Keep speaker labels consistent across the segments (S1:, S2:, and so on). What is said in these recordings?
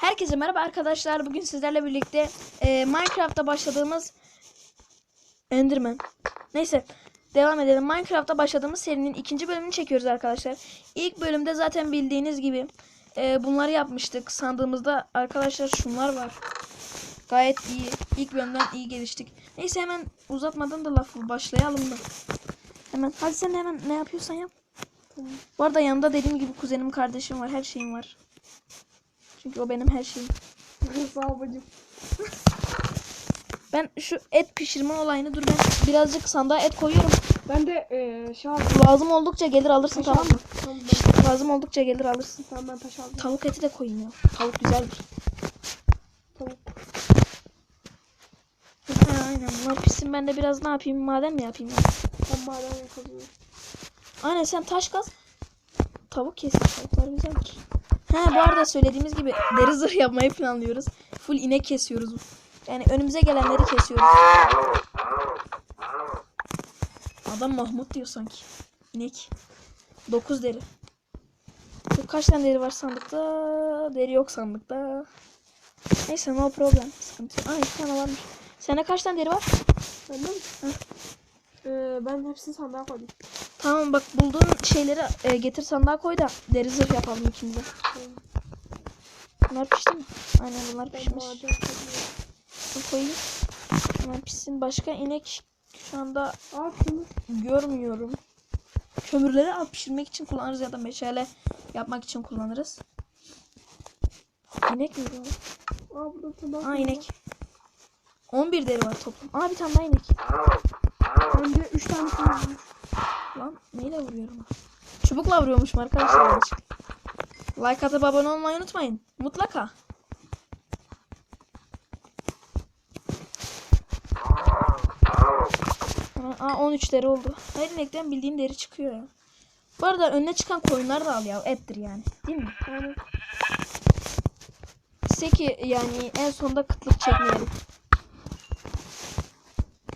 S1: Herkese merhaba arkadaşlar. Bugün sizlerle birlikte e, Minecraft'ta başladığımız Enderman. Neyse devam edelim. Minecraft'ta başladığımız serinin ikinci bölümünü çekiyoruz arkadaşlar. İlk bölümde zaten bildiğiniz gibi e, bunları yapmıştık. Sandığımızda arkadaşlar şunlar var. Gayet iyi. İlk bölümden iyi geliştik. Neyse hemen uzatmadan da lafı başlayalım da. Hemen hadi sen hemen ne yapıyorsan yap. Bu arada yanında dediğim gibi kuzenim kardeşim var. Her şeyim var. Çünkü o benim her şeyim.
S2: Sağ ol bacım.
S1: Ben şu et pişirme olayını dur ben birazcık sandığa et koyuyorum.
S2: Ben de eee şey aldım.
S1: Lazım oldukça gelir alırsın
S2: Taş
S1: tamam mı?
S2: Tamam,
S1: Lazım oldukça gelir alırsın.
S2: tamam ben taş aldım.
S1: Tavuk eti de koyayım ya. Tavuk güzeldir.
S2: Tavuk.
S1: Ha, aynen bunlar pişsin ben de biraz ne yapayım maden mi yapayım ya?
S2: Ben maden yakalıyorum.
S1: Aynen sen taş kaz. Tavuk kesin tavuklar güzeldir. Ha bu arada söylediğimiz gibi deri zırh yapmayı planlıyoruz. Full inek kesiyoruz. Yani önümüze gelenleri kesiyoruz. Adam Mahmut diyor sanki. İnek. 9 deri. Dur, kaç tane deri var sandıkta? Deri yok sandıkta. Neyse no problem. Sıkıntı yok. Aa iki tane varmış. Sende kaç tane deri var?
S2: Bende mi? Eee ben hepsini sandığa koydum.
S1: Tamam bak bulduğun şeyleri e, getir sandığa koy da deri zırh yapalım ikimiz de. Bunlar pişti mi? Aynen bunlar pişmiş. Bunu koyayım. Hemen pişsin. Başka inek şu anda görmüyorum. Kömürleri al pişirmek için kullanırız ya da meşale yapmak için kullanırız. İnek mi bu?
S2: Aa burada tabak.
S1: Aa inek. 11 deri var toplam. Aa bir tane daha inek.
S2: Bende 3 tane var.
S1: Neyle vuruyorum? Çubukla vuruyormuşum arkadaşlar. Like atıp abone olmayı unutmayın. Mutlaka. Aa 13 deri oldu. Her inekten bildiğin deri çıkıyor ya. Bu arada önüne çıkan koyunlar da al ya. Ettir yani. Değil mi?
S2: Aynen.
S1: Size ki yani en sonunda kıtlık çekmeyelim.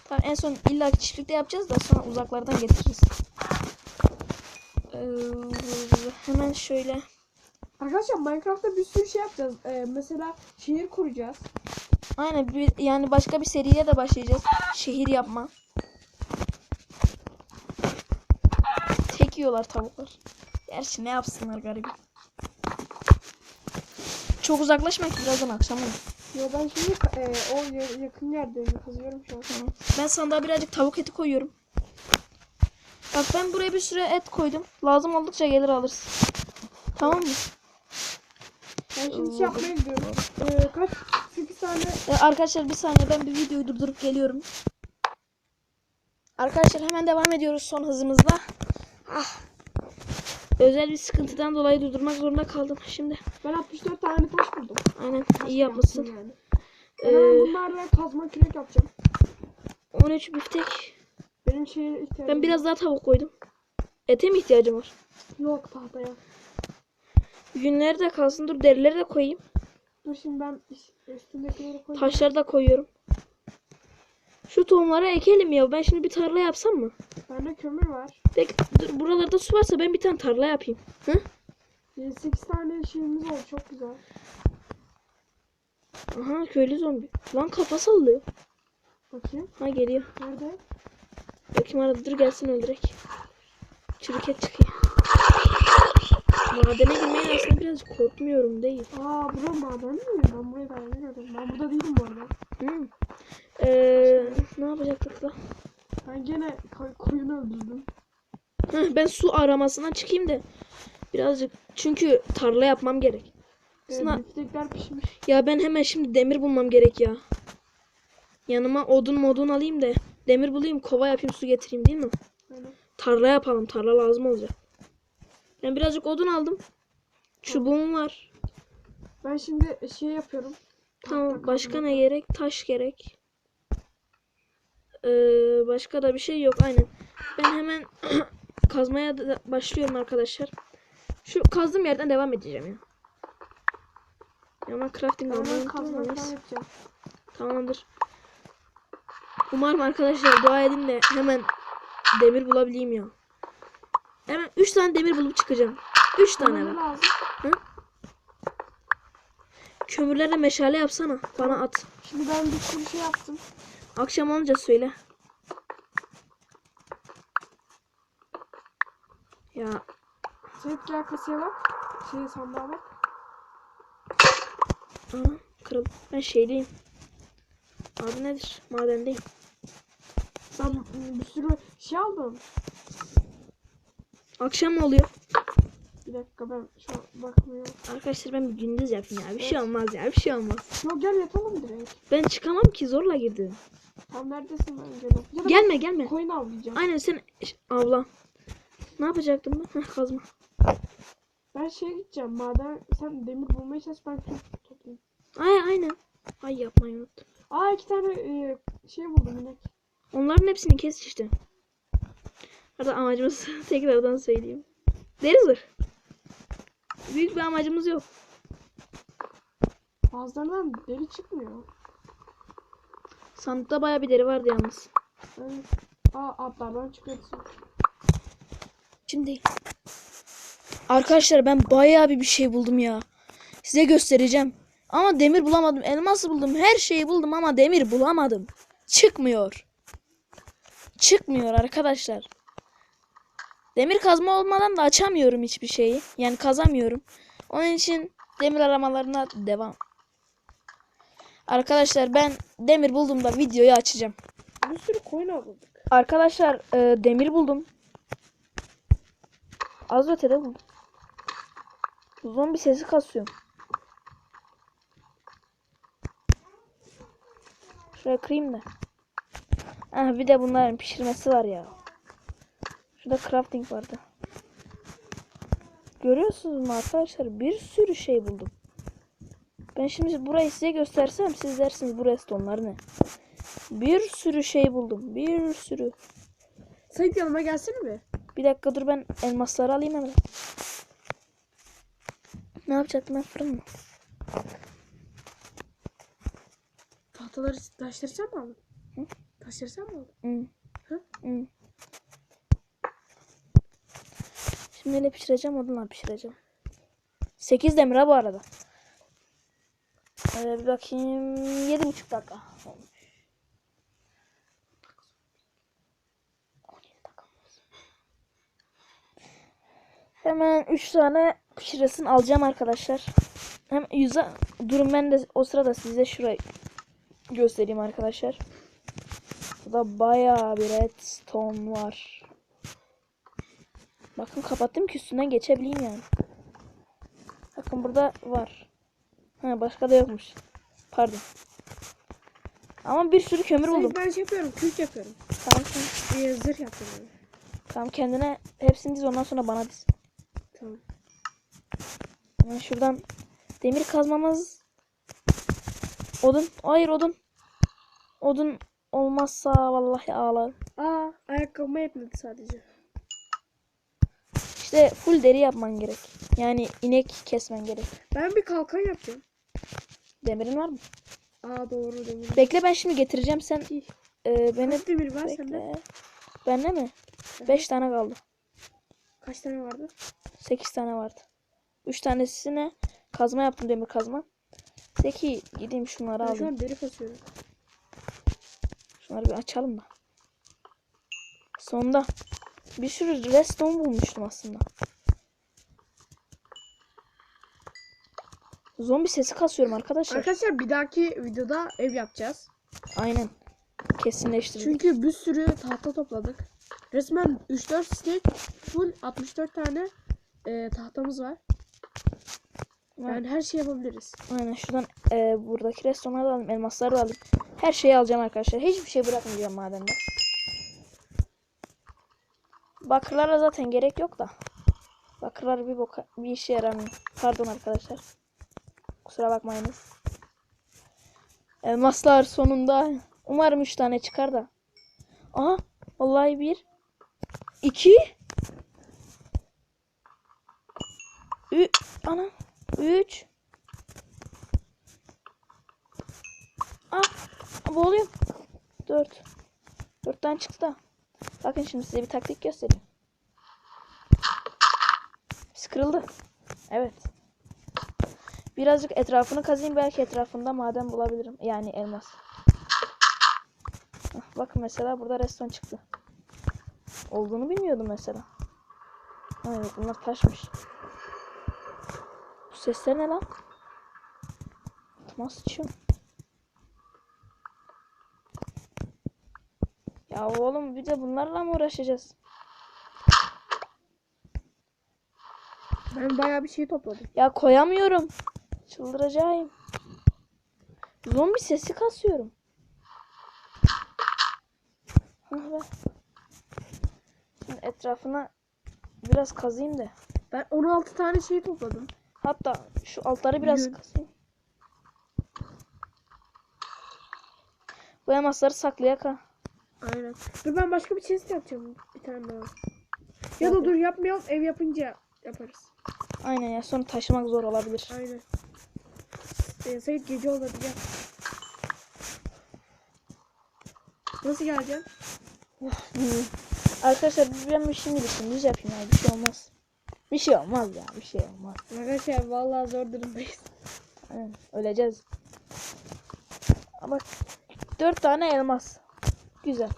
S1: Tamam en son illa çiftlikte yapacağız da sonra uzaklardan getiririz. Ee, hemen şöyle.
S2: Arkadaşlar Minecraft'ta bir sürü şey yapacağız. Eee mesela şehir kuracağız.
S1: Aynen bir, yani başka bir seriye de başlayacağız. Şehir yapma. Tek yiyorlar tavuklar. Gerçi ne yapsınlar garip. Çok uzaklaşmak birazdan akşam olur.
S2: Yo ben şimdi eee o ya- yakın yerdeyim. Kazıyorum şu an.
S1: Tamam. Ben sandığa birazcık tavuk eti koyuyorum. Bak ben buraya bir süre et koydum. Lazım oldukça gelir alırız. Tamam mı?
S2: Ben şimdi şey yapmaya gidiyorum. Eee kaç? 8 tane
S1: Ee, arkadaşlar bir saniye ben bir videoyu durdurup geliyorum. Arkadaşlar hemen devam ediyoruz son hızımızla. Ah. Özel bir sıkıntıdan dolayı durdurmak zorunda kaldım şimdi.
S2: Ben 64 tane taş buldum.
S1: Aynen iyi yapmışsın.
S2: Yani.
S1: Ee,
S2: Ben bunlarla kazma kürek yapacağım.
S1: 13 biftek.
S2: Benim şeye ihtiyacım
S1: Ben biraz daha tavuk koydum. Ete mi ihtiyacım var?
S2: yok tahtaya.
S1: Yünleri de kalsın. Dur derileri de koyayım.
S2: Dur şimdi ben üst- üstündekileri koyayım.
S1: Taşları da koyuyorum. Şu tohumları ekelim ya. Ben şimdi bir tarla yapsam mı?
S2: Bende kömür var.
S1: Peki dur, buralarda su varsa ben bir tane tarla yapayım. Hı?
S2: 8 tane şeyimiz oldu çok güzel.
S1: Aha köylü zombi. Lan kafa sallıyor.
S2: Bakayım.
S1: Ha geliyor.
S2: Nerede?
S1: Bakayım arada dur gelsin öldürek. Çürük et çıkıyor. Madene girmeye aslında biraz korkmuyorum değil.
S2: Aa bura maden mi? Ben burayı daha bilmiyordum. Ben burada değilim bu arada.
S1: Hı. Ee, ne yapacaktık lan?
S2: Ben gene koy- koyunu öldürdüm.
S1: Heh, ben su aramasına çıkayım da birazcık çünkü tarla yapmam gerek.
S2: Ee,
S1: Sınav-
S2: biftekler pişmiş.
S1: Ya ben hemen şimdi demir bulmam gerek ya. Yanıma odun modun alayım da demir bulayım kova yapayım su getireyim değil mi?
S2: Aynen.
S1: Tarla yapalım tarla lazım olacak. Ben birazcık odun aldım. Çubuğum var.
S2: Ben şimdi şey yapıyorum.
S1: Tamam başka ne gerek? Taş gerek. Ee, başka da bir şey yok aynen. Ben hemen kazmaya başlıyorum arkadaşlar. Şu kazdığım yerden devam edeceğim ya. Ama crafting neyse.
S2: yapacağım.
S1: Tamamdır. Umarım arkadaşlar dua edin de hemen demir bulabileyim ya. Hemen 3 tane demir bulup çıkacağım. 3 tane bak.
S2: lazım?
S1: kömürlerle meşale yapsana. Bana at.
S2: Şimdi ben bir sürü şey yaptım.
S1: Akşam olunca söyle. Ya
S2: gel kasaya bak. Şey sandığa bak.
S1: Aa, kırıldı. Ben şeydeyim. Adı nedir? Madendeyim.
S2: Ben ıı, bir sürü şey aldım.
S1: Akşam mı oluyor?
S2: Bir dakika ben şu an bakmıyorum.
S1: Arkadaşlar ben bir gündüz yapayım ya. Bir şey olmaz ya. Bir şey olmaz.
S2: Yok gel yatalım direkt.
S1: Ben çıkamam ki zorla girdim.
S2: Tam neredesin ben. Ya da
S1: Gelme gelme.
S2: ben koyun avlayacağım.
S1: Aynen sen Ş- abla. Ne yapacaktım ben? Heh, kazma.
S2: Ben şeye gideceğim. Maden sen demir bulmaya çalış ben kürk toplayayım.
S1: Ay aynen. Ay yapmayı unuttum.
S2: Aa iki tane e, şey buldum inek.
S1: Onların hepsini kes işte. Hatta amacımız tekrardan söyleyeyim. Deri zırh. Büyük bir amacımız yok.
S2: Bazılarından deri çıkmıyor.
S1: Sandıkta baya bir deri vardı yalnız.
S2: Evet. Aa atlardan çıkıyor.
S1: Şimdi Arkadaşlar ben bayağı bir bir şey buldum ya. Size göstereceğim. Ama demir bulamadım. Elmas buldum. Her şeyi buldum ama demir bulamadım. Çıkmıyor. Çıkmıyor arkadaşlar. Demir kazma olmadan da açamıyorum hiçbir şeyi. Yani kazamıyorum. Onun için demir aramalarına devam. Arkadaşlar ben demir bulduğumda videoyu açacağım.
S2: Bir sürü koyun avladık.
S1: Arkadaşlar e, demir buldum. Az ötede buldum. Zombi sesi kasıyorum. Şuraya kırayım da. Ah bir de bunların pişirmesi var ya. Şurada crafting vardı. Görüyorsunuz mu arkadaşlar? Bir sürü şey buldum. Ben şimdi burayı size göstersem siz dersiniz bu restonlar ne? Bir sürü şey buldum. Bir sürü.
S2: Sait yanıma gelsene mi?
S1: Bir dakika dur ben elmasları alayım hemen. Ne yapacaktım ben fırın mı?
S2: Tahtaları mi aldın?
S1: Hı?
S2: Mi aldın?
S1: Hı.
S2: Hı?
S1: Hı. Şimdi neyle pişireceğim? Odunla pişireceğim. 8 demir ha bu arada. Ee, bir bakayım. 7,5 dakika. olmuş. 17 dakika olmuş. Hemen 3 tane pişiresin alacağım arkadaşlar. Hem yüze durun ben de o sırada size şurayı göstereyim arkadaşlar. Burada bayağı bir redstone var. Bakın kapattım ki üstünden geçebileyim yani. Bakın burada var. Ha başka da yokmuş. Pardon. Ama bir sürü kömür buldum.
S2: Ben şey yapıyorum. Kürk yapıyorum.
S1: Tamam, sen-
S2: Bir zırh yapıyorum.
S1: tamam kendine hepsini diz ondan sonra bana diz.
S2: Tamam.
S1: Hemen şuradan demir kazmamız. Odun. Hayır odun. Odun olmazsa vallahi ağlarım.
S2: Aa ayakkabıma yetmedi sadece.
S1: İşte full deri yapman gerek. Yani inek kesmen gerek.
S2: Ben bir kalkan yapacağım.
S1: Demirin var mı?
S2: Aa doğru demir.
S1: Bekle ben şimdi getireceğim sen e, beni
S2: Kaç demir var sende?
S1: bekle. Bende mi? 5 tane kaldı.
S2: Kaç tane vardı?
S1: 8 tane vardı. 3 tanesine kazma yaptım demir kazma. Zeki gideyim şunları
S2: Ben şu
S1: alayım.
S2: an deri kasıyorum.
S1: Şunları bir açalım da. Sonunda bir sürü redstone bulmuştum aslında. Zombi sesi kasıyorum arkadaşlar.
S2: Arkadaşlar bir dahaki videoda ev yapacağız.
S1: Aynen. Kesinleştirdik.
S2: Çünkü bir sürü tahta topladık. Resmen 3-4 stack full 64 tane e, tahtamız var. Yani her şey yapabiliriz.
S1: Aynen şuradan e, buradaki restoranları da alayım. Elmasları da alayım. Her şeyi alacağım arkadaşlar. Hiçbir şey bırakmayacağım madende. Bakırlara zaten gerek yok da. Bakırlar bir boka, bir işe yaramıyor. Pardon arkadaşlar. Kusura bakmayınız. Elmaslar sonunda. Umarım 3 tane çıkar da. Aha. Vallahi bir. iki. Ü ana. Üç. Ah. Boğuluyorum. Dört. Dört tane çıktı. Bakın şimdi size bir taktik göstereyim. Biz kırıldı. Evet. Birazcık etrafını kazayım belki etrafında maden bulabilirim. Yani elmas. Bakın mesela burada restoran çıktı. Olduğunu bilmiyordum mesela. Evet bunlar taşmış. Bu sesler ne lan? Nasıl sıçıyor? Ya oğlum bir de bunlarla mı uğraşacağız?
S2: Ben bayağı bir şey topladım.
S1: Ya koyamıyorum. Çıldıracağım. Zombi sesi kasıyorum. Şimdi etrafına biraz kazayım da.
S2: Ben 16 tane şey topladım.
S1: Hatta şu altları biraz
S2: Yürü.
S1: kazayım. Bu elmasları saklayak ha.
S2: Aynen. Dur ben başka bir chest yapacağım. Bir tane daha. Ya da dur yapmayalım. Ev yapınca yaparız.
S1: Aynen ya sonra taşımak zor olabilir.
S2: Aynen. Ee, Sait gece oldu hadi gel. Nasıl geleceksin?
S1: Hmm. Arkadaşlar ben bir şimdilik gündüz yapayım ya bir şey olmaz. Bir şey olmaz ya bir şey olmaz.
S2: Arkadaşlar vallahi zor durumdayız.
S1: Aynen, öleceğiz. Ama dört tane elmas. Güzel.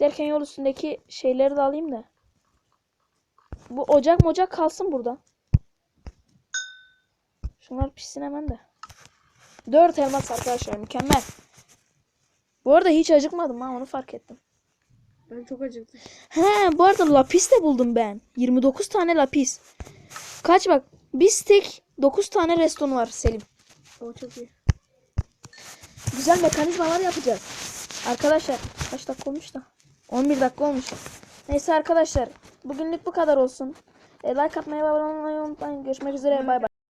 S1: Derken yol üstündeki şeyleri de alayım da. Bu ocak mocak kalsın burada. Şunlar pişsin hemen de. Dört elmas arkadaşlar mükemmel. Bu arada hiç acıkmadım ha onu fark ettim.
S2: Ben çok acıktım.
S1: He bu arada lapis de buldum ben. 29 tane lapis. Kaç bak. Bir stek 9 tane reston var Selim.
S2: O çok iyi.
S1: Güzel mekanizmalar yapacağız. Arkadaşlar kaç dakika olmuş da? 11 dakika olmuş. Neyse arkadaşlar bugünlük bu kadar olsun. E, like atmayı ve abone olmayı unutmayın. Görüşmek üzere. Bay bay.